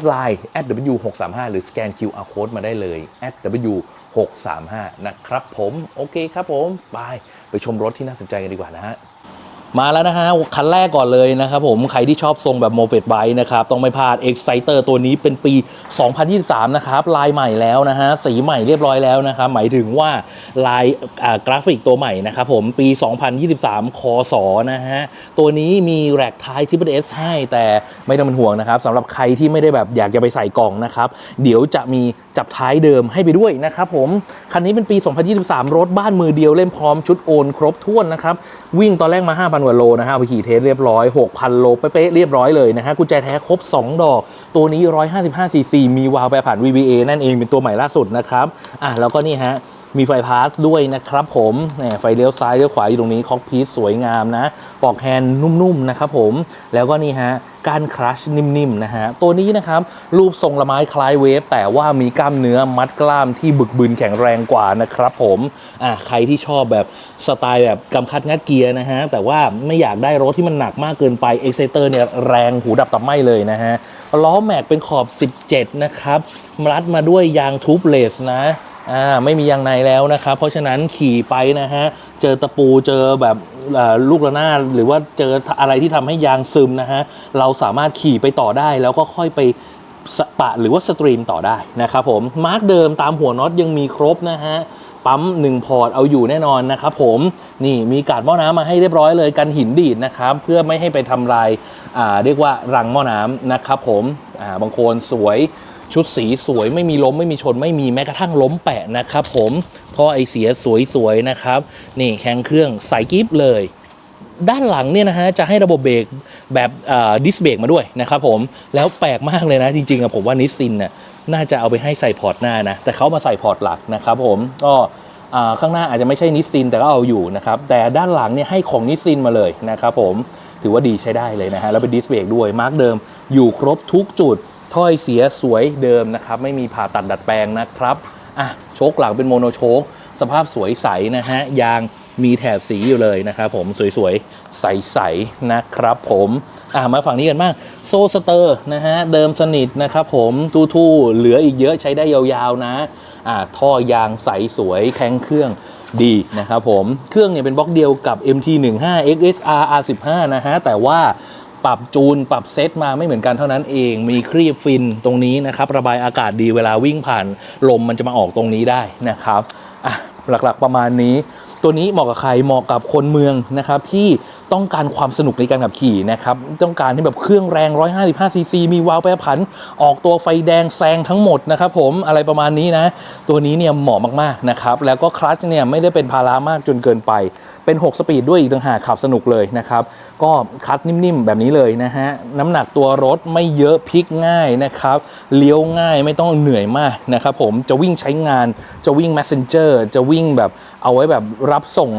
ดไลน์ @w635 หรือสแกน QR code มาได้เลย @w635 นะครับผม โอเคครับผม ไป ไปชมรถที่น่าสนใจกันดีกว่านะฮะ มาแล้วนะฮะคันแรกก่อนเลยนะครับผมใครที่ชอบทรงแบบโมเ e ดไบนะครับ ต้องไม่พลาด Exciter ตัวนี้เป็นปี 2023 นะครับ ลายใหม่แล้วนะฮะ สีใหม่เรียบร้อยแล้วนะครับ หมายถึงว่าลายกราฟิกตัวใหม่นะครับผมปี 2023 คศนะฮะ ตัวนี้มีแร็กท้าย Triple S ให้แต่ไม่ต้องเป็นห่วงนะครับสำหรับใครที่ไม่ได้แบบอยากจะไปใส่กล่องนะครับ เดี๋ยวจะมีจับท้ายเดิมให้ไปด้วยนะครับผมคันนี้เป็นปี 2023 รถบ้านมือเดียวเล่มพร้อมชุดโอนครบถ้วนนะครับ วิ่งตอนแรกมา 5,000กว่าโลนะฮะไปขี่เทสเรียบร้อย 6,000 โลเป๊ะเรียบร้อยเลยนะฮะกุญแจแท้ครบ 2 ดอก ตัวนี้ 155ซีซีมีวาล์วแปรผัน VVA นั่นเองเป็นตัวใหม่ล่าสุดนะครับอะแล้วก็นี่ฮะ มีไฟพาสด้วยนะครับผมไฟเลี้ยวซ้ายเลี้ยวขวาอยู่ตรงนี้คอกพีซสวยงามนะปอกแฮนด์นุ่มๆนะครับผมแล้วก็นี่ฮะการครัชนิ่มๆนะฮะตัวนี้นะครับรูปทรงละไม้คล้ายเวฟ แต่ว่ามีกล้ามเนื้อมัดกล้ามที่บึกบึนแข็งแรงกว่านะครับผมอะใครที่ชอบแบบสไตล์แบบกำคัดงัดเกียร์นะฮะแต่ว่าไม่อยากได้รถที่มันหนักมากเกินไป e x c i t e r เนี่ยแรงหูดับตับไหมเลยนะฮะล้อแม็กเป็นขอบ 17 นะครับรัดมาด้วยยางทูบเลสนะ อ่าไม่มียางในแล้วนะครับ เพราะฉะนั้นขี่ไปนะฮะ เจอตะปูเจอแบบลูกระนาดหรือว่าเจออะไรที่ทำให้ยางซึมนะฮะ เราสามารถขี่ไปต่อได้แล้วก็ค่อยไปสปะหรือว่าสตรีมต่อได้นะครับผม มาร์กเดิมตามหัวน็อตยังมีครบนะฮะปั๊ม1พอร์ตเอาอยู่แน่นอนนะครับผมนี่มีกาดหม้อน้ำมาให้เรียบร้อยเลยกันหินดีดนะครับเพื่อไม่ให้ไปทำลายอ่าเรียกว่ารังหม้อน้ำนะครับผมอ่าบางคนสวย ชุดสีสวยไม่มีล้มไม่มีชนไม่มีแม้กระทั่งล้มแปะนะครับผมท่อไอเสียสวยๆนะครับ นี่แข้งเครื่องใส่กิฟเลยด้านหลังเนี่ยนะฮะจะให้ระบบเบรกแบบดิสเบรกมาด้วยนะครับผมแล้วแปลกมากเลยนะจริงๆอะผมว่านิสซินน่ะน่าจะเอาไปให้ใส่พอร์ตหน้านะ แต่เขามาใส่พอร์ตหลักนะครับผมก็ข้างหน้าอาจจะไม่ใช่นิสซินแต่ก็เอาอยู่นะครับ แต่ด้านหลังเนี่ยให้ของนิสซินมาเลยนะครับผมถือว่าดีใช้ได้เลยนะฮะแล้วเป็นดิสเบรกด้วยมาร์กเดิมอยู่ครบทุกจุด ถ้อยเสียสวยเดิมนะครับ ไม่มีผ่าตัดดัดแปลงนะครับอะโชคหลังเป็นโมโนโชคสภาพสวยใสนะฮะยางมีแถบสีอยู่เลยนะครับผมสวยๆ ใสๆนะครับผมอะมาฝั่งนี้กันบ้างโซสเตอร์นะฮะเดิมสนิทนะครับผมทู่ๆเหลืออีกเยอะใช้ได้ยาวๆนะอะท่อยางใสสวยแข็งเครื่องดีนะครับผมเครื่องเนี่ยเป็นบล็อกเดียวกับ MT15 XSR R15 นะฮะแต่ว่า ปรับจูน ปรับเซตมาไม่เหมือนกันเท่านั้นเอง มีครีบฟินตรงนี้นะครับ ระบายอากาศดีเวลาวิ่งผ่านลมมันจะมาออกตรงนี้ได้นะครับอะหลักๆประมาณนี้ ตัวนี้เหมาะกับใครเหมาะกับคนเมืองนะครับที่ ต้องการความสนุกในการขับขี่นะครับต้องการที่แบบเครื่องแรง 155ซีซีมีวาล์วแปรผัน ออกตัวไฟแดงแซงทั้งหมดนะครับผมอะไรประมาณนี้นะ ตัวนี้เนี่ยเหมาะมากๆนะครับแล้วก็คลัตช์เนี่ยไม่ได้เป็นภาระมากจนเกินไปเป็น 6 สปีดด้วยอีกต่างหากขับสนุกเลยนะครับ ก็คลัตช์นิ่มๆ แบบนี้เลยนะฮะ น้ำหนักตัวรถไม่เยอะพลิกง่ายนะครับ เลี้ยวง่ายไม่ต้องเหนื่อยมากนะครับผมจะวิ่งใช้งานจะวิ่ง messenger จะวิ่งแบบ เอาไว้แบบรับส่ง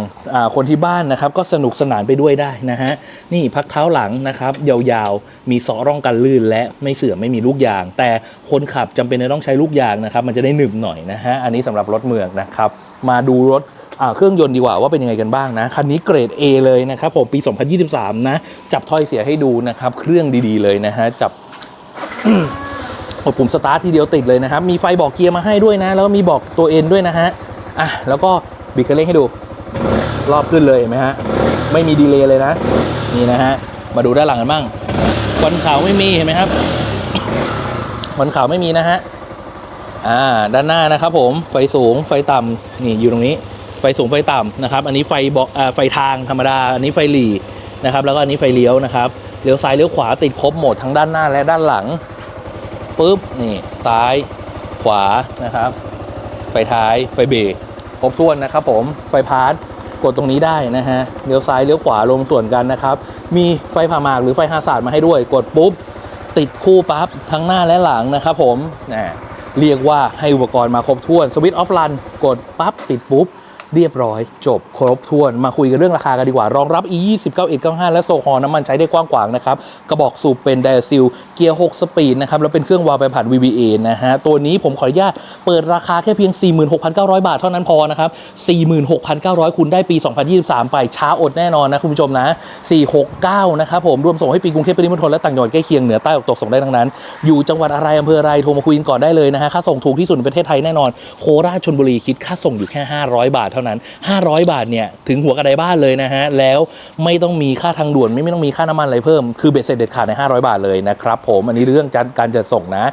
คนที่บ้านนะครับ ก็สนุกสนานไปด้วยได้นะฮะนี่พักเท้าหลังนะครับ ยาวๆ มีเสาะร่องกันลื่น และไม่เสื่อมไม่มีลูกยาง แต่คนขับจำเป็นจะต้องใช้ลูกยางนะครับ มันจะได้หนึบหน่อยนะฮะอันนี้สำหรับรถเมืองนะครับ มาดูรถเครื่องยนต์ดีกว่าว่าเป็นยังไงกันบ้างนะ คันนี้เกรด A เลยนะครับผมปี 2023 นะ จับถ้อยเสียให้ดูนะครับ เครื่องดีๆเลยนะฮะจับกดปุ่มสตาร์ททีเดียวติดเลยนะครับ มีไฟบอกเกียร์มาให้ด้วยนะ แล้วก็มีบอกตัวเอ็นด้วยนะฮะอะแล้วก็ บิดคันเร่งให้ดู รอบขึ้นเลยเห็นไหมฮะ ไม่มีดีเลย์เลยนะ นี่นะฮะ มาดูด้านหลังกันบ้างควันขาวไม่มีเห็นไหมครับควันขาวไม่มีนะฮะ อ่า ด้านหน้านะครับผม ไฟสูง ไฟต่ำนี่อยู่ตรงนี้ ไฟสูง ไฟต่ำนะครับ อันนี้ไฟบอกอ่าไฟทางธรรมดา อันนี้ไฟหลีนะครับ แล้วก็อันนี้ไฟเลี้ยวนะครับ เลี้ยวซ้ายเลี้ยวขวาติดครบหมดทั้งด้านหน้าและด้านหลังปุ๊บ นี่ ซ้าย ขวา นะครับ ไฟท้าย ไฟเบรก ครบถ้วนนะครับผมไฟพาร์ทกดตรงนี้ได้นะฮะเลี้ยวซ้ายเลี้ยวขวาลงส่วนกันนะครับ มีไฟผ่าหมากหรือไฟฮาสาดมาให้ด้วย กดปุ๊บ ติดคู่ปั๊บทั้งหน้าและหลังนะครับผมนะเรียกว่าให้อุปกรณ์มาครบถ้วนสวิตช์ออฟลันกดปั๊บติดปุ๊บ เรียบร้อย จบครบถ้วนมาคุยกันเรื่องราคากันดีกว่า รองรับ e 2 9 1 9 5และโซฮอน้ำมันใช้ได้กว้างขวางนะครับ กระบอกสูบเป็นไดอะซิลเกียร์ 6 สปีดนะครับ แล้วเป็นเครื่องวาล์วไปผ่าน VVA นะฮะ ตัวนี้ผมขออนุญาตเปิดราคาแค่เพียง 46,900 บาทเท่านั้นพอนะครับ 46,900 คุณได้ปี 2023 ไปช้าอดแน่นอนนะคุณผู้ชมนะ 469 นะครับผมรวมส่งให้ฟรีกรุงเทพปริมณฑลและต่างจังหวัดใกล้เคียงเหนือใต้ออกตกส่งได้ทั้งนั้น อยู่จังหวัดอะไรอำเภออะไรโทรมาคุยกันก่อนได้เลยนะฮะค่าส่งถูกที่สุดในประเทศไทยแน่นอนโคราชชนบุรีคิดค่าส่งอยู่แค่ 500 บาทเท่านั้น 500 บาทเนี่ยถึงหัวกระไดบ้านเลยนะฮะแล้วไม่ต้องมีค่าทางด่วนไม่ไม่ต้องมีค่าน้ำมันอะไรเพิ่มคือเบ็ดเสร็จเด็ดขาดใน 500 บาทเลยนะครับผมอันนี้เรื่องการจัดส่งนะ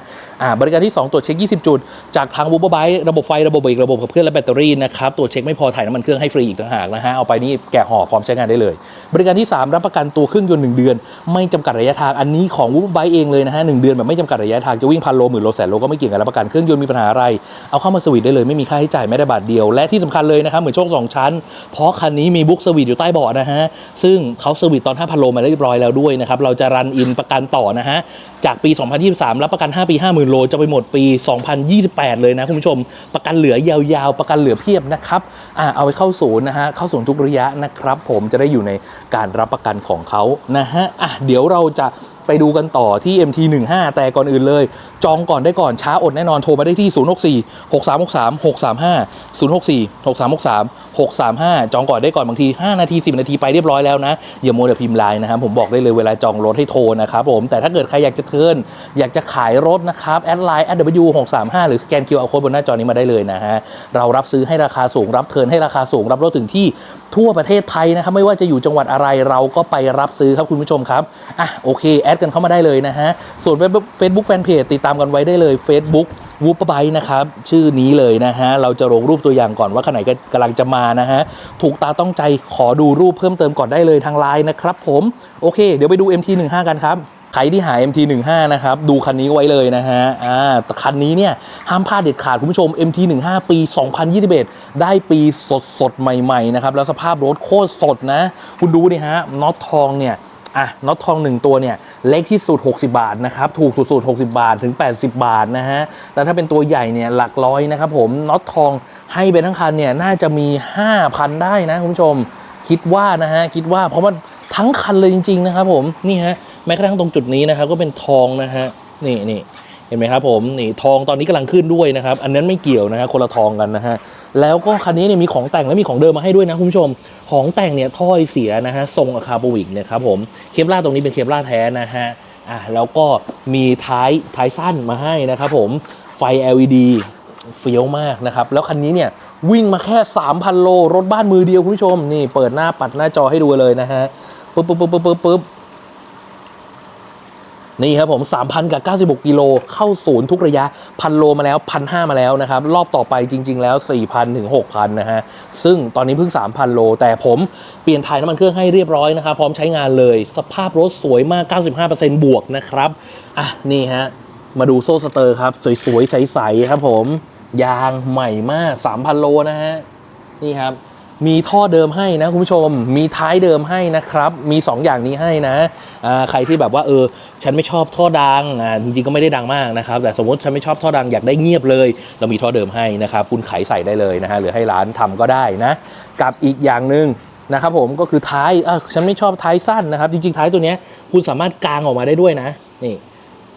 อ่าบริการที่ 2 ตรวจเช็ค 20 จุด จากทางวูบไบระบบไฟระบบเบรกระบบขับเคลื่อนและแบตเตอรี่นะครับตรวจเช็คไม่พอถ่ายน้ำมันเครื่องให้ฟรีอีกต่างหากนะฮะเอาไปนี่แกะห่อพร้อมใช้งานได้เลย บริการที่ 3 รับประกันตัวเครื่องยนต์1เดือน ไม่จำกัดระยะทางอันนี้ของวูบไบเองเลยนะฮะหนึ่งเดือนแบบไม่จำกัดระยะทางจะวิ่งพันโลหมื่นโลแสนโลก็ไม่เกี่ยงกับรับประกันเครื่องยนต์มีปัญหาอะไรเอาเข้ามาสวิตได้เลยไม่มีค่าใช้จ่ายไม่ได้บาทเดียวและที่สำคัญเลยนะครับเหมือนโชคสองชั้น เพราะคันนี้มีบุ๊กสวิตอยู่ใต้เบาะนะฮะ ซึ่งเขาสวิตตอน 5,000 โลมาเรียบร้อยแล้วด้วยนะครับ เราจะรันอินประกันต่อนะฮะ จากปี 2023 รับประกัน 5 ปี 50,000 โล จะไปหมดปี 2028 เลยนะคุณผู้ชม ประกันเหลือยาวๆ ประกันเหลือเพียบนะครับ อ่าเอาไปเข้าศูนย์นะฮะ เข้าศูนย์ทุกระยะนะครับ ผมจะได้อยู่ในการรับประกันของเขานะฮะ อะเดี๋ยวเราจะไปดูกันต่อที่ MT15 แต่ก่อนอื่นเลย จองก่อนได้ก่อนช้าอดแน่นอนโทรมาได้ที่ 064 6363 635 064 6363 635 จองก่อนได้ก่อนบางที 5 นาที 10 นาทีไปเรียบร้อยแล้วนะ อย่าโมวแต่พิมพ์ไลน์นะครับผมบอกได้เลยเวลาจองรถให้โทรนะครับผมแต่ถ้าเกิดใครอยากจะเทิร์นอยากจะขายรถนะครับแอดไลน์ w 6 3 5หรือสแกน QR code บนหน้าจอนี้มาได้เลยนะฮะเรารับซื้อให้ราคาสูงรับเทิร์นให้ราคาสูงรับรถถึงที่ทั่วประเทศไทยนะครับไม่ว่าจะอยู่จังหวัดอะไรเราก็ไปรับซื้อครับคุณผู้ชมครับอะโอเคแอดกันเข้ามาได้เลยนะฮะส่วนเฟซบุ๊กแฟนเพจติดตามกันไว้ได้เลย Facebook วูปไบนะครับชื่อนี้เลยนะฮะเราจะลงรูปตัวอย่างก่อนว่าขนาดกำลังจะมานะฮะถูกตาต้องใจขอดูรูปเพิ่มเติมก่อนได้เลยทางไลน์นะครับผมโอเค เดี๋ยวไปดู MT15 กันครับใครที่หา MT15 นะครับ ดูคันนี้ไว้เลยนะฮะ อ่าแต่คันนี้เนี่ย ห้ามพลาดเด็ดขาดคุณผู้ชม MT15 ปี 2021 ได้ปีสดสดใหม่ ๆ นะครับ แล้วสภาพรถโคตรสดนะ คุณดูนี่ฮะน็อตทองเนี่ย อะน็อตทอง 1 ตัวเนี่ยเล็กที่สุด 60 บาทนะครับถูกสุดๆ60 บาทถึง 80 บาทนะฮะแล้วถ้าเป็นตัวใหญ่เนี่ยหลักร้อยนะครับผมน็อตทองให้ไปทั้งคันเนี่ยน่าจะมี 5,000 ได้นะคุณผู้ชมคิดว่านะฮะคิดว่าเพราะว่าทั้งคันเลยจริง ๆ นะครับผมนี่ฮะแม้กระทั่งตรงจุดนี้นะครับก็เป็นทองนะฮะนี่นี่เห็นไหมครับผมนี่ทองตอนนี้กำลังขึ้นด้วยนะครับ อันนั้นไม่เกี่ยวนะฮะคนละทองกันนะฮะ แล้วก็คันนี้เนี่ยมีของแต่งและมีของเดิมมาให้ด้วยนะคุณผู้ชม ของแต่งเนี่ยถ้อยเสียนะฮะทรงอะคาโบวิกเนี่ยครับผมเคปล่าตรงนี้เป็นเคปล่าแท้นะฮะอะแล้วก็มีท้ายท้ายสั้นมาให้นะครับผมไฟ LED เฟี้ยวมากนะครับ แล้วคันนี้เนี่ยวิ่งมาแค่ 3,000 โล รถบ้านมือเดียวคุณผู้ชม นี่เปิดหน้าปัดหน้าจอให้ดูเลยนะฮะปึ๊บปึ๊บปึ๊บปึ๊บปึ๊บปึ๊บ นี่ครับผม 3,000 กับ 96 กิโล เข้าศูนย์ทุกระยะ พันโลมาแล้วพันห้ามาแล้วนะครับ รอบต่อไปจริง ๆ แล้ว 4,000 ถึง 6,000 นะฮะ ซึ่งตอนนี้เพิ่ง 3,000 โล แต่ผมเปลี่ยนถ่ายน้ำมันเครื่องให้เรียบร้อยนะครับ พร้อมใช้งานเลย สภาพรถสวยมาก 95%บวกนะครับ อะ นี่ฮะ มาดูโซ่สเตอร์ครับ สวยๆ ใสๆ ครับผม ยางใหม่มาก 3,000 โลนะฮะ นี่ครับ มีท่อเดิมให้นะคุณผู้ชม มีท้ายเดิมให้นะครับ มี 2 อย่างนี้ให้นะอ่าใครที่แบบว่าเออฉันไม่ชอบท่อดังอ่าจริงๆก็ไม่ได้ดังมากนะครับ แต่สมมติฉันไม่ชอบท่อดังอยากได้เงียบเลย เรามีท่อเดิมให้นะครับคุณไขใส่ได้เลยนะฮะหรือให้ร้านทำก็ได้นะกับอีกอย่างหนึ่งนะครับผมก็คือท้ายอะฉันไม่ชอบท้ายสั้นนะครับ จริงๆท้ายตัวนี้คุณสามารถกางออกมาได้ด้วยนะนี่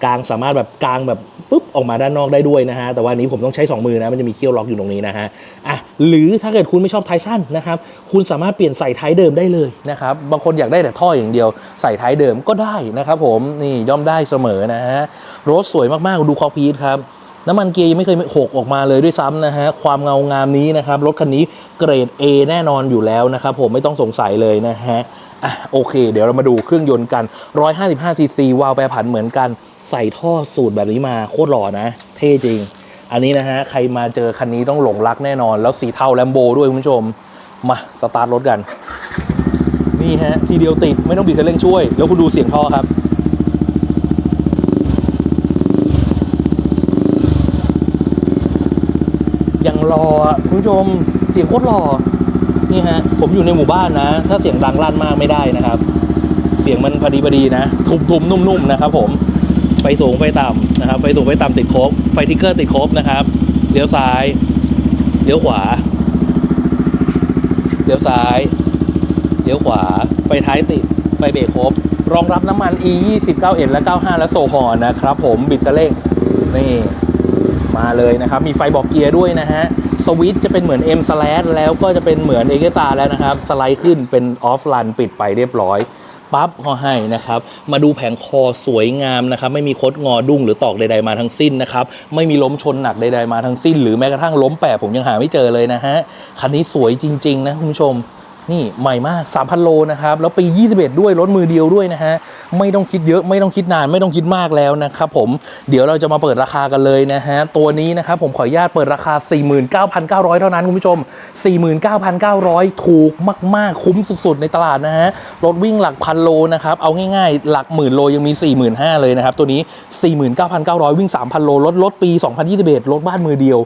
กลางสามารถแบบกลางแบบปุ๊บออกมาด้านนอกได้ด้วยนะฮะแต่ว่านี้ผมต้องใช้ 2 มือนะมันจะมีเขี้ยวล็อกอยู่ตรงนี้นะฮะอะหรือถ้าเกิดคุณไม่ชอบไทยสั้นนะครับคุณสามารถเปลี่ยนใส่ท้ายเดิมได้เลยนะครับบางคนอยากได้แต่ท่ออย่างเดียวใส่ท้ายเดิมก็ได้นะครับผมนี่ย่อมได้เสมอนะฮะรถสวยมากๆดูคอกพีทครับน้ำมันเกียร์ยังไม่เคยหกออกมาเลยด้วยซ้ำนะฮะความเงางามนี้นะครับรถคันนี้เกรด A แน่นอนอยู่แล้วนะครับผมไม่ต้องสงสัยเลยนะฮะอะโอเค เดี๋ยวเรามาดูเครื่องยนต์กัน 155ซีซีวาล์วแปรผันเหมือนกัน ใส่ท่อสูตรแบบนี้มาโคตรหล่อนะ เท่จริง อันนี้นะฮะ ใครมาเจอคันนี้ต้องหลงรักแน่นอน แล้วสีเทาแลมโบด้วยคุณผู้ชม มาสตาร์ทรถกัน นี่ฮะ ทีเดียวติดไม่ต้องบิดคันเร่งช่วย แล้วคุณดูเสียงท่อครับยังรอคุณผู้ชมเสียงโคตรหลอนี่ฮะ ผมอยู่ในหมู่บ้านนะ ถ้าเสียงดังลั่นมากไม่ได้นะครับ เสียงมันพอดีพอดีนะ ทุบๆนุ่มๆนะครับผม ฟสูงไฟต่ำนะครับ ไฟสูงไฟต่ำติดครบ ไฟทิกเกอร์ติดครบนะครับ เลี้ยวซ้าย เลี้ยวขวา เลี้ยวซ้าย เลี้ยวขวา ไฟท้ายติด ไฟเบรกครบ รองรับน้ำมัน E 2 9 1และ 95 และโซฮอลนะครับผม บิดกระเร่ง นี่ มาเลยนะครับ มีไฟบอกเกียร์ด้วยนะฮะ สวิตช์จะเป็นเหมือน M slash แล้วก็จะเป็นเหมือน e x r แล้วนะครับ สไลด์ขึ้นเป็นออฟลันปิดไปเรียบร้อย ปั๊บก็ให้นะครับ มาดูแผงคอสวยงามนะครับ ไม่มีคดงอดุ้งหรือตอกใด ๆมาทั้งสิ้นนะครับ ไม่มีล้มชนหนักใด ๆมาทั้งสิ้น หรือแม้กระทั่งล้มแปะผมยังหาไม่เจอเลยนะฮะ คันนี้สวยจริง ๆ นะคุณผู้ชม นี่ใหม่มาก 3,000 โลนะครับ แล้วปี 21 ด้วย รถมือเดียวด้วยนะฮะ ไม่ต้องคิดเยอะ ไม่ต้องคิดนาน ไม่ต้องคิดมากแล้วนะครับผม เดี๋ยวเราจะมาเปิดราคากันเลยนะฮะ ตัวนี้นะครับผมขออนุญาตเปิดราคา 49,900 เท่านั้นคุณผู้ชม 49,900 ถูกมาก ๆ คุ้มสุด ๆ ในตลาดนะฮะ รถวิ่งหลักพันโลนะครับ เอาง่าย ๆ หลักหมื่นโลยังมี 45,000เลยนะครับ ตัวนี้ 49,900 วิ่ง 3,000 โล รถรถปี 2021 รถบ้านมือเดียว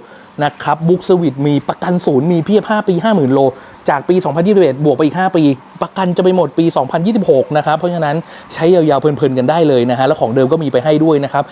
นะครับบุ๊กสวิตมีประกันศูนย์มีเพียบ 5 ปี 50,000 โลจากปี 2021 บวกไปอีก 5 ปี ประกันจะไปหมดปี 2026 นะครับ เพราะฉะนั้นใช้ยาวๆ เพลินๆ กันได้เลยนะฮะ แล้วของเดิมก็มีไปให้ด้วยนะครับ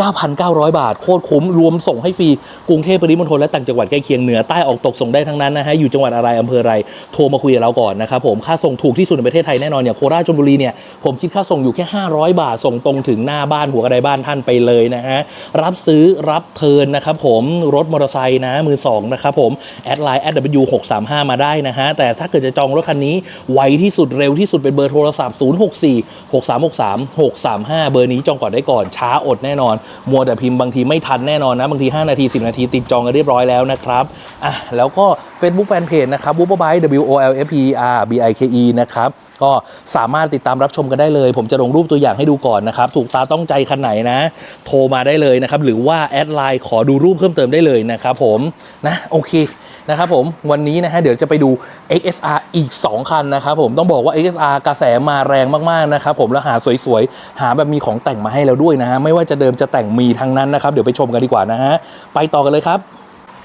49,900 บาท โคตรคุ้ม รวมส่งให้ฟรี กรุงเทพปริมณฑลและต่างจังหวัดใกล้เคียงเหนือใต้ออกตกส่งได้ทั้งนั้นนะฮะ อยู่จังหวัดอะไรอำเภออะไร โทรมาคุยกับเราก่อนนะครับผม ค่าส่งถูกที่สุดในประเทศไทยแน่นอนเนี่ย โคราชชลบุรีเนี่ย ผมคิดค่าส่งอยู่แค่ 500 บาท ส่งตรงถึงหน้าบ้านหัวกระไดบ้านท่านไปเลยนะฮะ รับซื้อรับเทินนะครับผม รถมอเตอร์ไซค์นะมือสองนะครับผมแอดไลน์ @w635 มาได้นะฮะ แต่ถ้าเกิดจะจองรถคันนี้ ไวที่สุดเร็วที่สุดเป็นเบอร์โทรศัพท์ 064 6363 635 เบอร์นี้จองก่อนได้ก่อน ช้าอดแน่นอน มัวแต่พิมพ์บางทีไม่ทันแน่นอนนะ บางที 5 นาที 10 นาทีติดจองกันเรียบร้อยแล้วนะครับ อะ แล้วก็ Facebook Fanpage นะครับ w o l b i W O L F P R B I K E นะครับก็สามารถติดตามรับชมกันได้เลย ผมจะลงรูปตัวอย่างให้ดูก่อนนะครับถูกตาต้องใจคันไหนนะ โทรมาได้เลยนะครับหรือว่าแอดไลน์ขอดูรูปเพิ่มเติมได้เลยนะครับผมนะโอเคนะครับผมวันนี้นะฮะเดี๋ยวจะไปดู XSR อีก 2 คันนะครับผมต้องบอกว่า XSR กระแสมาแรงมากๆนะครับผมแล้วหาสวยๆ หาแบบมีของแต่งมาให้แล้วด้วยนะฮะไม่ว่าจะเดิมจะแต่งมีทั้งนั้นนะครับ เดี๋ยวไปชมกันดีกว่านะฮะไปต่อกันเลยครับ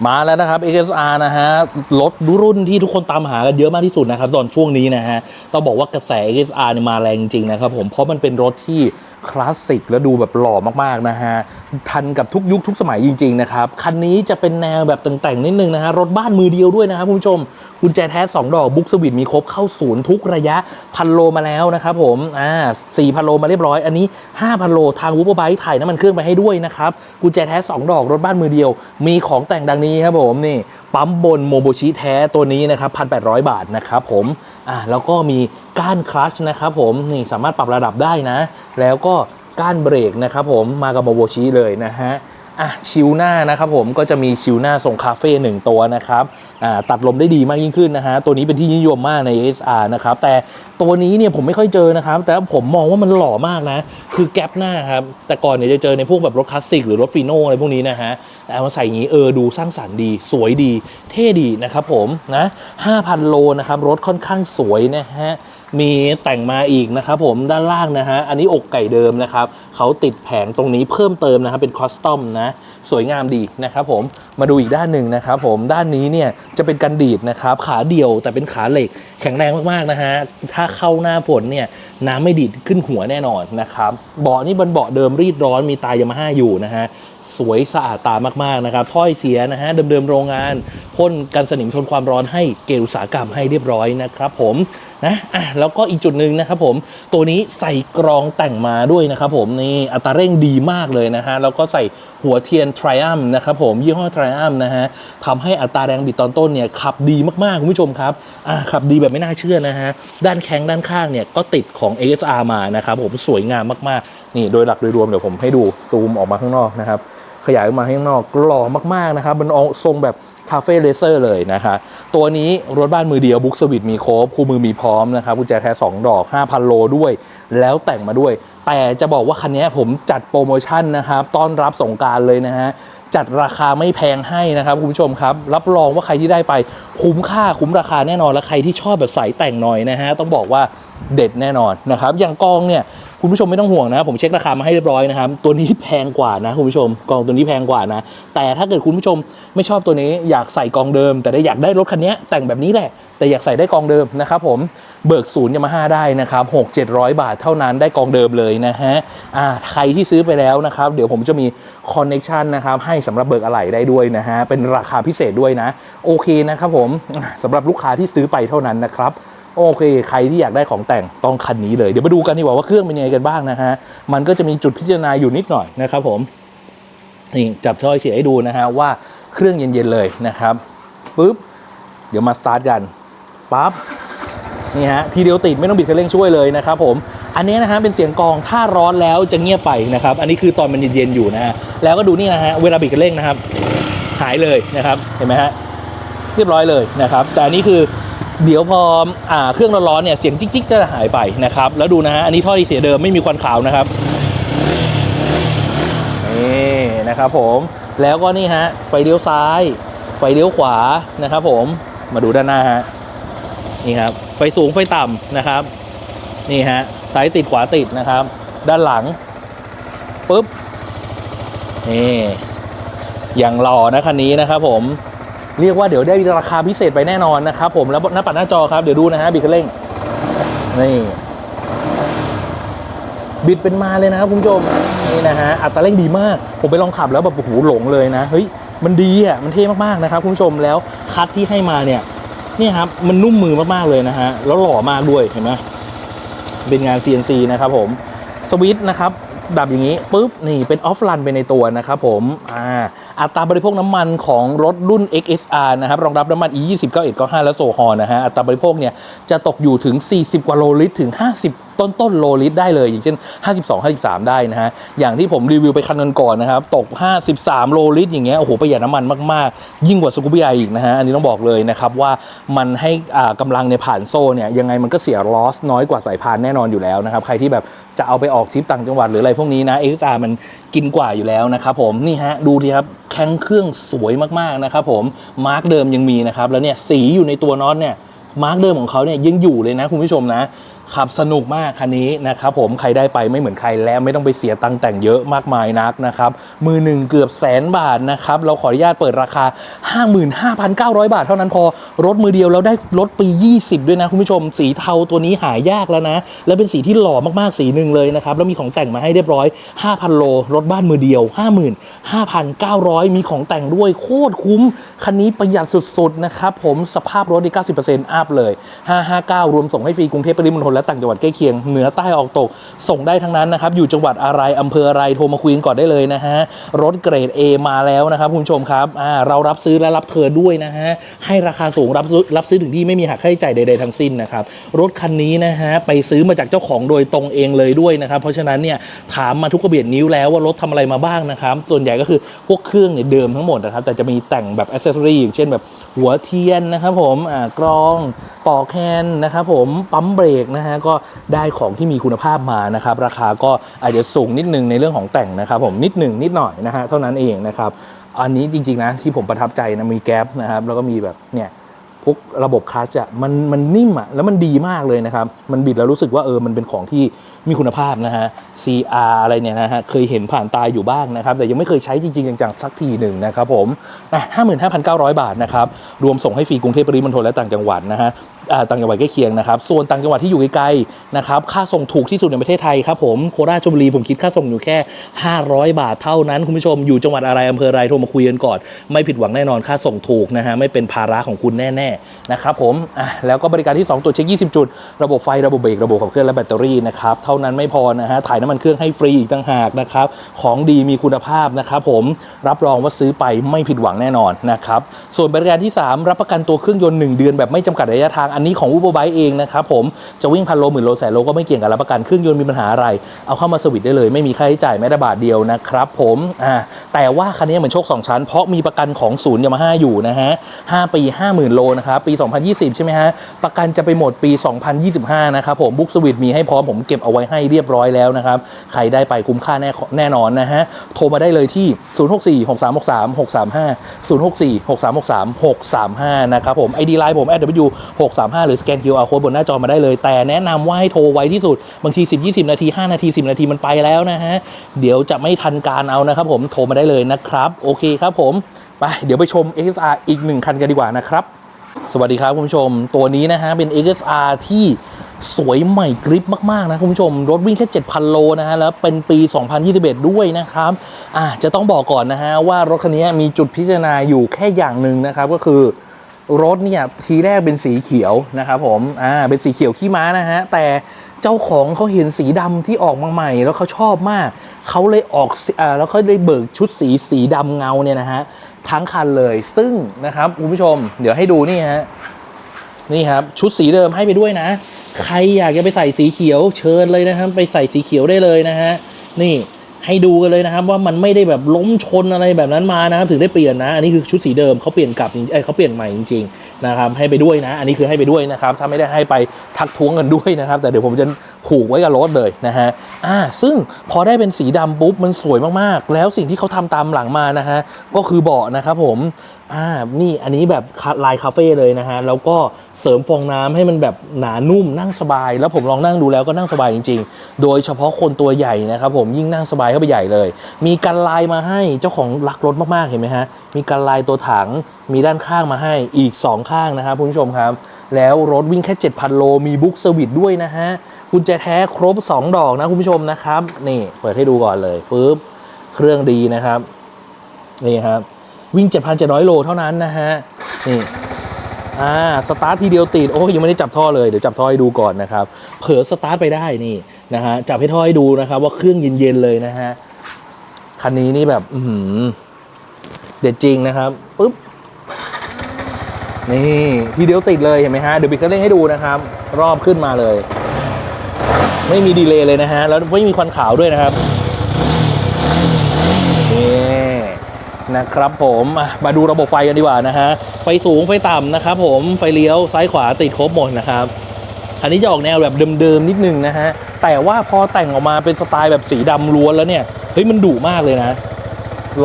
มาแล้วนะครับ XSR นะฮะรถรุ่นที่ทุกคนตามหากันเยอะมากที่สุดนะครับตอนช่วงนี้นะฮะต้องบอกว่ากระแส XSR เนี่ยมาแรงจริงนะครับผมเพราะมันเป็นรถที่ คลาสสิกและดูแบบหล่อมากๆนะฮะ ทันกับทุกยุคทุกสมัยจริง ๆ นะครับ คันนี้จะเป็นแนวแบบแต่งๆนิดนึงนะฮะ รถบ้านมือเดียวด้วยนะครับคุณผู้ชมกุญแจแท้ 2 ดอกบุ๊กสวิตมีครบเข้าศูนย์ทุกระยะพันโลมาแล้วนะครับผม อ่าสี่พันโลมาเรียบร้อย อันนี้5,000โลทางวูบไบค์ถ่ายน้ำมันเครื่องไปให้ด้วยนะครับกุญแจแท้ 2 ดอกรถบ้านมือเดียว มีของแต่งดังนี้ครับผมนี่ ปั๊มบนโมโบชิแท้ตัวนี้นะครับ1,800 บาทนะครับผมอะแล้วก็มีก้านคลัชนะครับผมนี่สามารถปรับระดับได้นะ แล้วก็ก้านเบรกนะครับผมมากับโมโบชิเลยนะฮะอะชิวหน้านะครับผมก็จะมีชิวหน้าทรงคาเฟ่หนึ่งตัวนะครับ ตัดลมได้ดีมากยิ่งขึ้นนะฮะตัวนี้เป็นที่นิยมมากใน SR นะครับแต่ตัวนี้เนี่ยผมไม่ค่อยเจอนะครับ แต่ผมมองว่ามันหล่อมากนะ คือแก๊ปหน้าครับ แต่ก่อนเนี่ยจะเจอในพวกแบบรถคลาสสิกหรือรถฟีโน่อะไรพวกนี้นะฮะ แต่เอามาใส่อย่างนี้เออดูสร้างสรรค์ดี สวยดี เท่ดีนะครับผมนะ5,000 โลนะครับ รถค่อนข้างสวยนะฮะ มีแต่งมาอีกนะครับผมด้านล่างนะฮะอันนี้อกไก่เดิมนะครับเขาติดแผงตรงนี้เพิ่มเติมนะครับเป็นคอสตอมนะสวยงามดีนะครับผมมาดูอีกด้านหนึ่งนะครับผมด้านนี้เนี่ยจะเป็นกันดีดนะครับขาเดี่ยวแต่เป็นขาเหล็กแข็งแรงมากๆนะฮะถ้าเข้าหน้าฝนเนี่ยน้ำไม่ดีดขึ้นหัวแน่นอนนะครับเบาะนี่บนเบาะเดิมรีดร้อนมีตายามาฮ่าอยู่นะฮะสวยสะอาดตามากๆนะครับถ้อยเสียนะฮะเดิมๆโรงงานพ่นกันสนิมทนความร้อนให้เกลอุตสาหกรรมให้เรียบร้อยนะครับผม นะอะแล้วก็อีกจุดหนึ่งนะครับผมตัวนี้ใส่กรองแต่งมาด้วยนะครับผมนี่อัตราเร่งดีมากเลยนะฮะแล้วก็ใส่หัวเทียน Triumph นะครับผมยี่ห้อ Triumph นะฮะทำให้อัตราแรงบิดตอนต้นเนี่ยขับดีมากๆ คุณผู้ชมครับอะขับดีแบบไม่น่าเชื่อนะฮะด้านแข้งด้านข้างเนี่ยก็ติดของ ASR มานะครับผมสวยงามมากๆ นี่โดยหลักโดยรวมเดี๋ยวผมให้ดูซูมออกมาข้างนอกนะครับขยายออกมาข้างนอกหล่อมากๆนะครับมันเอาทรงแบบ คาเฟ่เลเซอร์เลยนะคะตัวนี้รถบ้านมือเดียวบุ๊กสวิตมีครบคู่มือมีพร้อมนะครับกุญแจแท้ 2 ดอก 5,000 โลด้วย แล้วแต่งมาด้วย แต่จะบอกว่าคันนี้ผมจัดโปรโมชั่นนะครับต้อนรับสงการเลยนะฮะจัดราคาไม่แพงให้นะครับคุณผู้ชมครับ รับรองว่าใครที่ได้ไปคุ้มค่าคุ้มราคาแน่นอนและใครที่ชอบแบบสายแต่งหน่อยนะฮะต้องบอกว่าเด็ดแน่นอนนะครับอย่างกองเนี่ย คุณผู้ชมไม่ต้องห่วงนะ ผมเช็คราคามาให้เรียบร้อยนะครับ ตัวนี้แพงกว่านะคุณผู้ชมกองตัวนี้แพงกว่านะ แต่ถ้าเกิดคุณผู้ชมไม่ชอบตัวนี้อยากใส่กองเดิม แต่ได้อยากได้รถคันนี้แต่งแบบนี้แหละ แต่อยากใส่ได้กองเดิมนะครับผมเบิกศูนย์ยามาฮ่าได้นะครับหกเจ็ดร้อยบาทเท่านั้นได้กองเดิมเลยนะฮะอ่าใครที่ซื้อไปแล้วนะครับ เดี๋ยวผมจะมีคอนเน็ชันนะครับให้สำหรับเบิกอะไหล่ได้ด้วยนะฮะเป็นราคาพิเศษด้วยนะ โอเคนะครับผมอ่าสำหรับลูกค้าที่ซื้อไปเท่านั้นนะครับ โอเค ใครที่อยากได้ของแต่งต้องคันนี้เลย เดี๋ยวมาดูกันดีกว่าว่าเครื่องเป็นยังไงกันบ้างนะฮะ มันก็จะมีจุดพิจารณาอยู่นิดหน่อยนะครับผมนี่จับช่อยเสียให้ดูนะฮะว่าเครื่องเย็นๆเลยนะครับปุ๊บเดี๋ยวมาสตาร์ทกันปั๊บนี่ฮะทีเดียวติดไม่ต้องบิดคันเร่งช่วยเลยนะครับผมอันนี้นะฮะเป็นเสียงกองถ้าร้อนแล้วจะเงียบไปนะครับ อันนี้คือตอนมันเย็นๆอยู่นะฮะแล้วก็ดูนี่นะฮะเวลาบิดคันเร่งนะครับหายเลยนะครับเห็นไหมฮะเรียบร้อยเลยนะครับ แต่อันนี้คือ เดี๋ยวพออ่าเครื่องร้อนๆเนี่ยเสียงจิ๊กๆก็จะหายไปนะครับ แล้วดูนะฮะอันนี้ท่อดีเสียเดิมไม่มีควันขาวนะครับนี่นะครับผมแล้วก็นี่ฮะไฟเลี้ยวซ้าย ไฟเลี้ยวขวานะครับผมมาดูด้านหน้าฮะนี่ครับไฟสูงไฟต่ำนะครับนี่ฮะซ้ายติดขวาติดนะครับ ด้านหลังปุ๊บนี่อย่างหล่อนะคันนี้นะครับผม เรียกว่าเดี๋ยวได้ราคาพิเศษไปแน่นอนนะครับผมแล้วหน้าปัดหน้าจอครับเดี๋ยวดูนะฮะบิดเร่งนี่บิดเป็นมาเลยนะครับคุณผู้ชมนี่นะฮะอัตราเร่งดีมาก ผมไปลองขับแล้วแบบโอ้โหหลงเลยนะเฮ้ยมันดีอะมันเท่มากๆนะครับคุณผู้ชมแล้วคัดที่ให้มาเนี่ยนี่ครับมันนุ่มมือมากๆเลยนะฮะแล้วหล่อมากด้วยเห็นไหมเป็นงาน CNC นะครับผมสวิตช์นะครับดับอย่างนี้ปุ๊บนี่เป็นออฟลันไปในตัวนะครับผมอ่า อัตราบริโภคน้ำมันของรถรุ่น XSR นะครับรองรับน้ำมัน E 2 9 1 9 5และโซฮอลนะฮะอัตราบริโภคเนี่ยจะตกอยู่ถึง 40 กว่าโลลิตรถึง 50 ต้นต้นๆโลลิตได้เลย อย่างเช่น 52 53 ได้นะฮะ อย่างที่ผมรีวิวไปคันนก่อนนะครับ ตก 53 โลลิตรอย่างเงี้ยโอ้โหประหยัดน้ำมันมากๆ ยิ่งกว่าสกูบี้ไออีกนะฮะ อันนี้ต้องบอกเลยนะครับว่ามันให้อ่ากำลังในผ่านโซ่เนี่ยยังไงมันก็เสียลอสน้อยกว่าสายพานแน่นอนอยู่แล้วนะครับ ใครที่แบบจะเอาไปออกทริปต่างจังหวัดหรืออะไรพวกนี้นะ XR มันกินกว่าอยู่แล้วนะครับผมนี่ฮะดูดีครับแข้งเครื่องสวยมากๆนะครับผมมาร์กเดิมยังมีนะครับแล้วเนี่ยสีอยู่ในตัวน็อตเนี่ยมาร์กเดิมของเขาเนี่ยยังอยู่เลยนะคุณผู้ชมนะ ขับสนุกมากคันนี้นะครับผมใครได้ไปไม่เหมือนใครแล้วไม่ต้องไปเสียตังค์แต่งเยอะมากมายนักนะครับมือหนึ่งเกือบแสนบาทนะครับเราขออนุญาตเปิดราคา 55,900 บาท เท่านั้นพอรถมือเดียวแล้วได้รถปี 20 ด้วยนะคุณผู้ชม สีเทาตัวนี้หายากแล้วนะ แล้วเป็นสีที่หล่อมากๆสีหนึ่งเลยนะครับแล้วมีของแต่งมาให้เรียบร้อย 5,000 โล รถบ้านมือเดียว 55,900 มีของแต่งด้วยโคตรคุ้มคันนี้ประหยัดสุดๆนะครับผมสภาพรถดี90%อัพเลย 559 รวมส่งให้ฟรีกรุงเทพปริมณฑลและต่างจังหวัดใกล้เคียงเหนือใต้ออกตก ส่งได้ทั้งนั้นนะครับ อยู่จังหวัดอะไรอำเภออะไรโทรมาคุยกันก่อนได้เลยนะฮะ รถเกรด A มาแล้วนะครับคุณผู้ชมครับอ่าเรารับซื้อและรับเทิร์นด้วยนะฮะ ให้ราคาสูงรับซื้อรับซื้อถึงที่ไม่มีหักค่าใช้จ่ายใดๆทั้งสิ้นนะครับ รถคันนี้นะฮะไปซื้อมาจากเจ้าของโดยตรงเองเลยด้วยนะครับ เพราะฉะนั้นเนี่ยถามมาทุกกระเบียดนิ้วแล้วว่ารถทำอะไรมาบ้างนะครับ ส่วนใหญ่ก็คือพวกเครื่องเนี่ยเดิมทั้งหมดนะครับแต่จะมีแต่งแบบอ c เซสซอรี่อย่างเช่นแบบหัวเทียนนะครับผมอ่ากรองปอกแคนนะครับผมปั๊มเบรกนะฮะก็ได้ของที่มีคุณภาพมานะครับราคาก็อาจจะสูงนิดนึงในเรื่องของแต่งนะครับผมนิดหนึ่งนิดหน่อยนะฮะเท่านั้นเองนะครับอันนี้จริงๆนะที่ผมประทับใจนะมีแก๊ปนะครับแล้วก็มีแบบเนี่ยพวกระบบคลัตช์อะมันมันนิ่มอะแล้วมันดีมากเลยนะครับ มันบิดแล้วรู้สึกว่าเออมันเป็นของที่ มีคุณภาพนะฮะ CR อะไรเนี่ยนะฮะเคยเห็นผ่านตาอยู่บ้างนะครับ แต่ยังไม่เคยใช้จริง ๆ จังๆสักทีหนึ่งนะครับผมอะ55,900บาทนะครับ รวมส่งให้ฟรีกรุงเทพปริมณฑลและต่างจังหวัดนะฮะ ต่างจังหวัดใกล้เคียงนะครับ ส่วนต่างจังหวัดที่อยู่ไกลๆนะครับ ค่าส่งถูกที่สุดในประเทศไทยครับผม โคราชชลบุรีผมคิดค่าส่งอยู่แค่ 500 บาทเท่านั้น คุณผู้ชมอยู่จังหวัดอะไรอำเภออะไรโทรมาคุยกันก่อน ไม่ผิดหวังแน่นอนค่าส่งถูกนะฮะไม่เป็นภาระของคุณแน่ๆนะครับผมอะแล้วก็บริการที่ 2ตรวเช็ค 20 จุด ระบบไฟระบบเบรกระบบขับเคลื่อนและแบตเตอรี่นะครับเท่านั้นไม่พอนะฮะถ่ายน้ำมันเครื่องให้ฟรีอีกต่างหากนะครับของดีมีคุณภาพนะครับผมรับรองว่าซื้อไปไม่ผิดหวังแน่นอนนะครับส่วนบริการที่ 3 รับประกันตัวเครื่องยนต์1เดือนแบบไม่จำกัดระยะทางอันนี้ของอูเบอร์ไบเองนะครับผมจะวิ่งพันโลหมื่นโลแสนโลก็ไม่เกี่ยงกับรับประกันเครื่องยนต์มีปัญหาอะไร เอาเข้ามาสวิตได้เลย ไม่มีค่าใช้จ่ายแม้แต่บาทเดียวนะครับผมอ่าแต่ว่าคันนี้เหมือนโชค2ชั้น เพราะมีประกันของศูนย์ยามาฮ่าอยู่นะฮะ5ปี 50,000 โลนะครับปี 2020 ใช่ไหมฮะประกันจะไปหมดปี 2025 นะครับผมบุ๊กสวิตมีให้พร้อมผมเก็บเอาไว้ให้เรียบร้อยแล้วนะครับใครได้ไปคุ้มค่าแน่แน่นอนนะฮะโทรมาได้เลยที่ 064 6363 635 064 6363 635 นะครับผม ID ไลน์ผม w 635 หรือสแกน QR code บนหน้าจอมาได้เลย แต่แนะนำว่าให้โทรไวที่สุด บางที 10 20 นาที 5 นาที 10 นาทีมันไปแล้วนะฮะ เดี๋ยวจะไม่ทันการเอานะครับผมโทรมาได้เลยนะครับ โอเคครับผม ไปเดี๋ยวไปชม XR อีกหนึ่งคันกันดีกว่านะครับสวัสดีครับคุณผู้ชม ตัวนี้นะฮะเป็น X R ที่สวยใหม่กริปมาก ๆ นะ คุณผู้ชม รถวิ่งแค่ 7,000 โลนะฮะ แล้วเป็นปี 2021 ด้วยนะครับอะจะต้องบอกก่อนนะฮะ ว่ารถคันนี้มีจุดพิจารณาอยู่แค่อย่างหนึ่งนะครับ ก็คือ รถเนี่ยทีแรกเป็นสีเขียวนะครับผมอ่าเป็นสีเขียวขี้ม้านะฮะแต่เจ้าของเขาเห็นสีดำที่ออกมาใหม่ แล้วเขาชอบมากเขาเลยออกอ่าแล้วเขาเลยเบิกชุดสีสีดำเงาเนี่ยนะฮะทั้งคันเลย ซึ่งนะครับคุณผู้ชม เดี๋ยวให้ดูนี่ฮะนี่ครับชุดสีเดิมให้ไปด้วยนะ ใครอยากจะไปใส่สีเขียวเชิญเลยนะครับ ไปใส่สีเขียวได้เลยนะฮะนี่ ให้ดูกันเลยนะครับว่ามันไม่ได้แบบล้มชนอะไรแบบนั้นมานะครับถึงได้เปลี่ยนนะ อันนี้คือชุดสีเดิมเขาเปลี่ยนกลับเอ้เขาเปลี่ยนใหม่จริงๆนะครับให้ไปด้วยนะ อันนี้คือให้ไปด้วยนะครับถ้าไม่ได้ให้ไปทักท้วงกันด้วยนะครับ แต่เดี๋ยวผมจะผูกไว้กับรถเลยนะฮะ อ่าซึ่งพอได้เป็นสีดำปุ๊บมันสวยมากๆ แล้วสิ่งที่เขาทำตามหลังมานะฮะก็คือเบาะนะครับผมอ่านี่อันนี้แบบลายคาเฟ่เลยนะฮะแล้วก็เสริมฟองน้ำให้มันแบบหนานุ่มนั่งสบาย แล้วผมลองนั่งดูแล้วก็นั่งสบายจริง ๆ โดยเฉพาะคนตัวใหญ่นะครับผมยิ่งนั่งสบายเข้าไปใหญ่เลย มีกันลายมาให้เจ้าของรักรถมากๆเห็นไหมฮะมีกันลายตัวถังมีด้านข้างมาให้อีก 2 ข้างนะครับคุณผู้ชมครับ แล้วรถวิ่งแค่ 7,000 โลมีบุ๊กเซอร์วิสด้วยนะฮะ กุญแจแท้ครบ 2 ดอกนะคุณผู้ชมนะครับ นี่เปิดให้ดูก่อนเลยปุ๊บเครื่องดีนะครับ นี่ครับ วิ่ง 7,700 โลเท่านั้นนะฮะนี่อ่าสตาร์ททีเดียวติดโอ้ยยังไม่ได้จับท่อเลยเดี๋ยวจับท่อให้ดูก่อนนะครับ เผลอสตาร์ทไปได้นี่นะฮะจับให้ท่อให้ดูนะครับ ว่าเครื่องเย็นๆเลยนะฮะคันนี้นี่แบบอืเด็ดจริงนะครับปุ๊บนี่ทีเดียวติดเลยเห็นไหมฮะเดี๋ยวบิดเครื่องเร่งให้ดูนะครับ รอบขึ้นมาเลย ไม่มีดีเลย์เลยนะฮะ แล้วไม่มีควันขาวด้วยนะครับนี่นะครับผมมาดูระบบไฟกันดีกว่านะฮะ ไฟสูงไฟต่ำนะครับผมไฟเลี้ยวซ้ายขวาติดครบหมดนะครับ อันนี้จะออกแนวแบบเดิมๆนิดนึงนะฮะ แต่ว่าพอแต่งออกมาเป็นสไตล์แบบสีดำล้วนแล้วเนี่ยเฮ้ยมันดุมากเลยนะ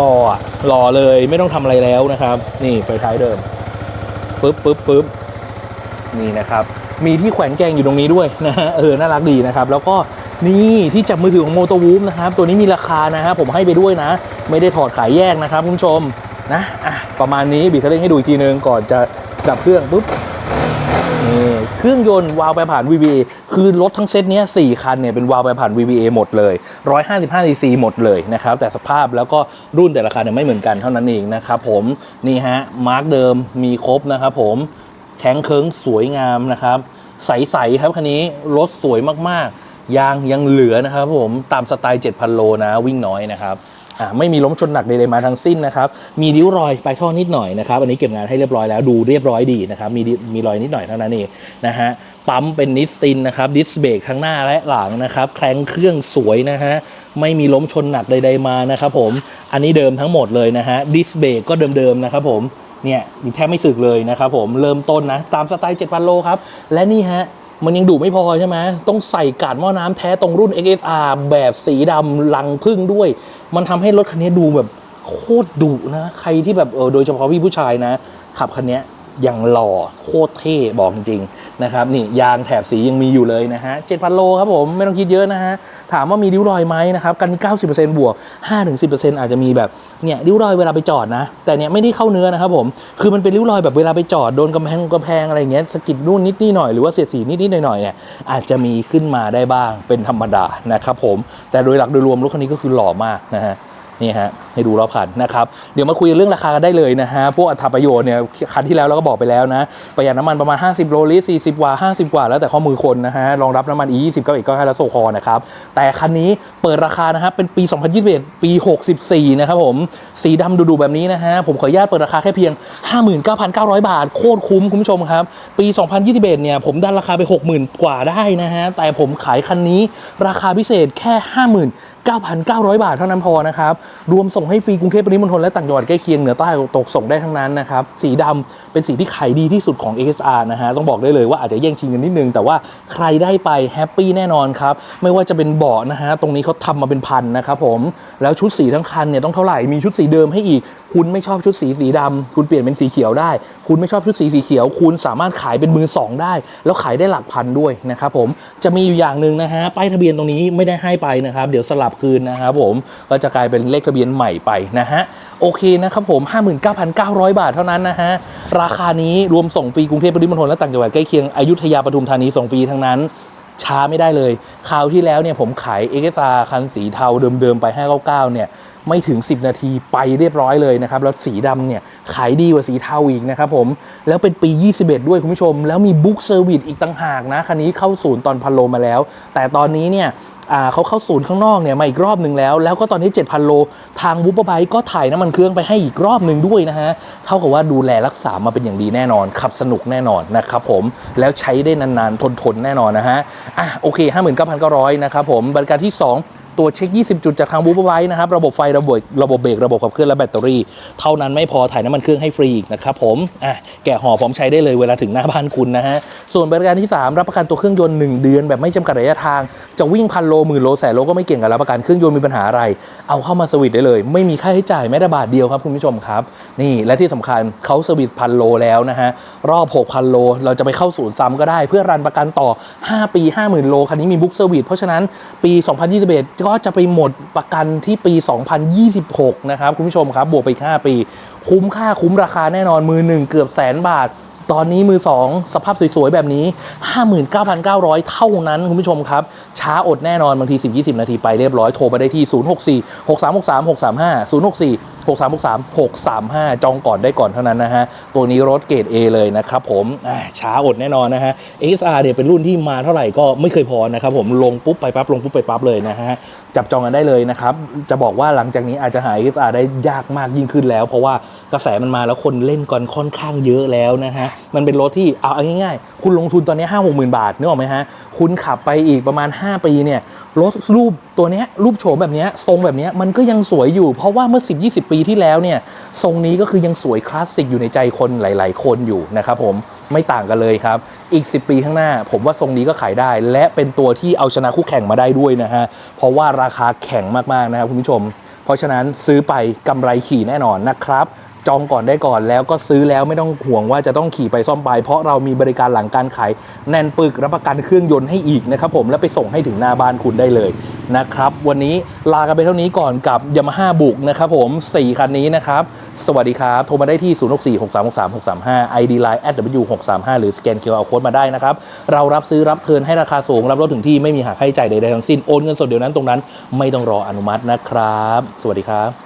รออะรอเลยไม่ต้องทำอะไรแล้วนะครับ นี่ไฟท้ายเดิมปึ๊บปึ๊บปึ๊บนี่นะครับ มีที่แขวนแกงอยู่ตรงนี้ด้วยนะฮะเออน่ารักดีนะครับ แล้วก็นี่ที่จับมือถือของโมโตวูฟนะครับ ตัวนี้มีราคานะฮะผมให้ไปด้วยนะ ไม่ได้ถอดขายแยกนะครับคุณผู้ชมนะอะประมาณนี้บีบคันเร่งให้ดูอีกทีนึงก่อนจะดับเครื่องปุ๊บนี่เครื่องยนต์วาล์วแปผ่าน VBA คือรถทั้งเซตเนี้ย4คันเนี่ยเป็นวาล์วแปผ่าน VBA หมดเลย 155 cc หมดเลยนะครับ แต่สภาพแล้วก็รุ่นแต่ละคันเนี่ยไม่เหมือนกันเท่านั้นเองนะครับผมนี่ฮะมาร์กเดิมมีครบนะครับผม แข็งเคิงสวยงามนะครับ ใสๆครับคันนี้รถสวยมากๆ ยางยังเหลือนะครับผมตามสไตล์ 7,000 โลนะ วิ่งน้อยนะครับไม่มีล้มชนหนักใดๆมาทั้งสิ้นนะครับ มีริ้วรอยปลายท่อนิดหน่อยนะครับ อันนี้เก็บงานให้เรียบร้อยแล้วดูเรียบร้อยดีนะครับ มีมีรอยนิดหน่อยเท่านั้นเองนะฮะ ปั๊มเป็นนิสซินนะครับ ดิสเบรกทั้งหน้าและหลังนะครับ แครงเครื่องสวยนะฮะ ไม่มีล้มชนหนักใดๆมานะครับผม อันนี้เดิมทั้งหมดเลยนะฮะ ดิสเบรกก็เดิมๆนะครับผม เนี่ยแทบไม่สึกเลยนะครับผมเริ่มต้นนะตามสไตล์7,000โลครับ และนี่ฮะมันยังดุไม่พอใช่ไหมต้องใส่กาดหม้อน้ำแท้ตรงรุ่น XSR แบบสีดำลังพึ่งด้วย มันทำให้รถคันนี้ดูแบบโคตรดุนะ ใครที่แบบเออโดยเฉพาะพี่ผู้ชายนะ ขับคันนี้ ยังหล่อโคตรเท่บอกจริงนะครับนี่ยางแถบสียังมีอยู่เลยนะฮะ7,000โลครับผมไม่ต้องคิดเยอะนะฮะถามว่ามีริ้วรอยไหมนะครับกันนี้90%บวก5-10%อาจจะมีแบบเนี่ยริ้วรอยเวลาไปจอดนะ แต่เนี่ยไม่ได้เข้าเนื้อนะครับผมคือมันเป็นริ้วรอยแบบเวลาไปจอดโดนกำแพงกำแพงอะไรเงี้ยสกิดนู่นนิดนี่หน่อยหรือว่าเสียดสีนิดนิดหน่อยหน่อยๆเนี่ยอาจจะมีขึ้นมาได้บ้างเป็นธรรมดานะครับผมแต่โดยหลักโดยรวมรถคันนี้ก็คือหล่อมากนะฮะนี่ฮะ ให้ดูรอบคันนะครับเดี๋ยวมาคุยเรื่องราคากันได้เลยนะฮะพวกอัตราประโยชน์เนี่ยคันที่แล้วเราก็บอกไปแล้วนะประหยัดน้ำมันประมาณ 50 โลลิตร40 กว่า 50 กว่า แล้วแต่ข้อมือคนนะฮะรองรับน้ำมัน E20 ก็อีกก็ให้แล้วโซคอนะครับแต่คันนี้เปิดราคานะครับเป็นปี 2021 ปี 64 นะครับผมสีดำดุๆแบบนี้นะฮะผมขออนุญาตเปิดราคาแค่เพียง 59,900 บาท โคตรคุ้มคุณผู้ชมครับ ปี 2021 เนี่ยผมดันราคาไป 60,000 กว่าได้นะฮะแต่ผมขายคันนี้ราคาพิเศษแค่ 59,900 บาทเท่านั้นพอนะครับรวมส่งให้ฟรีกรุงเทพปริมณฑลและต่างจังหวัดใกล้เคียงเหนือใต้ตกส่งได้ทั้งนั้นนะครับสีดำ เป็นสีที่ขายดีที่สุดของ XSR นะฮะต้องบอกได้เลยว่าอาจจะแย่งชิงกันนิดนึง แต่ว่าใครได้ไปแฮปปี้แน่นอนครับ ไม่ว่าจะเป็นเบาะนะฮะตรงนี้เขาทำมาเป็นพันนะครับผมแล้วชุดสีทั้งคันเนี่ยต้องเท่าไหร่มีชุดสีเดิมให้อีก คุณไม่ชอบชุดสีสีดำคุณเปลี่ยนเป็นสีเขียวได้ คุณไม่ชอบชุดสีสีเขียว คุณสามารถขายเป็นมือสองได้ แล้วขายได้หลักพันด้วยนะครับผมจะมีอยู่อย่างหนึ่งนะฮะป้ายทะเบียนตรงนี้ไม่ได้ให้ไปนะครับ เดี๋ยวสลับคืนนะครับผมก็จะกลายเป็นเลขทะเบียนใหม่ไปนะฮะโอเคนะครับผม 59,900 บาทเท่านั้นนะฮะ ราคานี้รวมส่งฟรีกรุงเทพปริมณฑลและต่างจังหวัดใกล้เคียงอยุธยาปทุมธานีส่งฟรีทั้งนั้น ช้าไม่ได้เลย คราวที่แล้วเนี่ยผมขายเอ็กซ์าคันสีเทาเดิมๆไป 599 เนี่ยไม่ถึง 10 นาทีไปเรียบร้อยเลยนะครับ แล้วสีดำเนี่ย ขายดีกว่าสีเทาอีกนะครับผม แล้วเป็นปี 21 ด้วยคุณผู้ชม แล้วมีบุ๊กเซอร์วิสอีกต่างหากนะ คันนี้เข้าศูนย์ตอนพันโลมาแล้ว แต่ตอนนี้เนี่ย เขาเข้าศูนย์ข้างนอกเนี่ยมาอีกรอบหนึ่งแล้ว แล้วก็ตอนนี้ 7,000 โล ทางวูบไบก็ถ่ายน้ำมันเครื่องไปให้อีกรอบหนึ่งด้วยนะฮะ เท่ากับว่าดูแลรักษามาเป็นอย่างดีแน่นอน ขับสนุกแน่นอนนะครับผม แล้วใช้ได้นานๆ ทนๆ แน่นอนนะฮะ อะโอเค 59,900 นะครับผมบริการที่ 2 ตัวเช็ค 20 จุดจากทางบูบไว้นะครับ ระบบไฟ ระบบระบบเบรก ระบบขับเคลื่อน และแบตเตอรี่ เท่านั้นไม่พอถ่ายน้ำมันเครื่องให้ฟรีอีกนะครับผมอะแกะห่อพร้อมใช้ได้เลยเวลาถึงหน้าบ้านคุณนะฮะ ส่วนบริการที่ 3 รับประกันตัวเครื่องยนต์ 1 เดือนแบบไม่จำกัดระยะทาง จะวิ่งพันโลหมื่นโลแสนโลก็ไม่เกี่ยงกับรับประกันเครื่องยนต์มีปัญหาอะไร เอาเข้ามาสวิตได้เลย ไม่มีค่าใช้จ่ายแม้แต่บาทเดียวครับคุณผู้ชมครับ นี่และที่สำคัญเขาสวิตพันโลแล้วนะฮะรอบ6,000โลเราจะไปเข้าศูนย์ซ้ำก็ได้ เพื่อรันประกันต่อ 5 ปี 50,000โลคันนี้มีบุ๊กเซอร์วิสเพราะฉะนั้นปี 2021ก็จะไปหมดประกันที่ปี 2026 นะครับ คุณผู้ชมครับ บวกไป 5 ปี คุ้มค่าคุ้มราคาแน่นอนมือหนึ่งเกือบแสนบาท ตอนนี้มือ 2 สภาพสวยๆ แบบนี้ 59,900 เท่านั้น คุณผู้ชมครับ ช้าอดแน่นอน บางที 10-20 นาทีไปเรียบร้อย โทรไปได้ที่ 064 6363 635 064 6363 635 จองก่อนได้ก่อนเท่านั้นนะฮะ ตัวนี้รถเกรด A เลยนะครับผมช้าอดแน่นอนนะฮะ XR เนี่ยเป็นรุ่นที่มาเท่าไหร่ก็ไม่เคยพอนะครับผมลงปุ๊บไปปั๊บลงปุ๊บไปปั๊บเลยนะฮะ จับจองกันได้เลยนะครับ จะบอกว่าหลังจากนี้อาจจะหา XR ได้ยากมากยิ่งขึ้นแล้ว เพราะว่ากระแสมันมาแล้วคนเล่นกันค่อนข้างเยอะแล้วนะฮะ มันเป็นรถที่เอาง่ายๆ คุณลงทุนตอนนี้ห้าหกหมื่นบาทนึกออกไหมฮะ คุณขับไปอีกประมาณ 5 ปีเนี่ย รถรูปตัวเนี้ยรูปโฉมแบบเนี้ยทรงแบบเนี้ยมันก็ยังสวยอยู่ เพราะว่าเมื่อ 10 20 ปีที่แล้วเนี่ยทรงนี้ก็คือยังสวยคลาสสิกอยู่ในใจคนหลาย ๆ คนอยู่นะครับผมไม่ต่างกันเลยครับ อีก 10 ปีข้างหน้า ผมว่าทรงนี้ก็ขายได้ และเป็นตัวที่เอาชนะคู่แข่งมาได้ด้วยนะฮะเพราะว่าราคาแข็งมากๆนะครับคุณผู้ชม เพราะฉะนั้นซื้อไปกำไรขี่แน่นอนนะครับ จองก่อนได้ก่อนแล้วก็ซื้อแล้วไม่ต้องห่วงว่าจะต้องขี่ไปซ่อมไป เพราะเรามีบริการหลังการขายแน่นปึกรับประกันเครื่องยนต์ให้อีกนะครับผมแล้วไปส่งให้ถึงหน้าบ้านคุณได้เลยนะครับ วันนี้ลากันไปเท่านี้ก่อนกับ Yamaha บุกนะครับผม 4 คันนี้นะครับ สวัสดีครับ โทรมาได้ที่ 064 6363 635 ID Line w 6 3 5 หรือสแกน QR Code มาได้นะครับ เรารับซื้อรับเทินให้ราคาสูง รับรถถึงที่ไม่มีหักค่าใช้จ่ายใดๆทั้งสิ้น โอนเงินสดเดี๋ยวนั้นตรงนั้นไม่ต้องรออนุมัตินะครับ สวัสดีครับ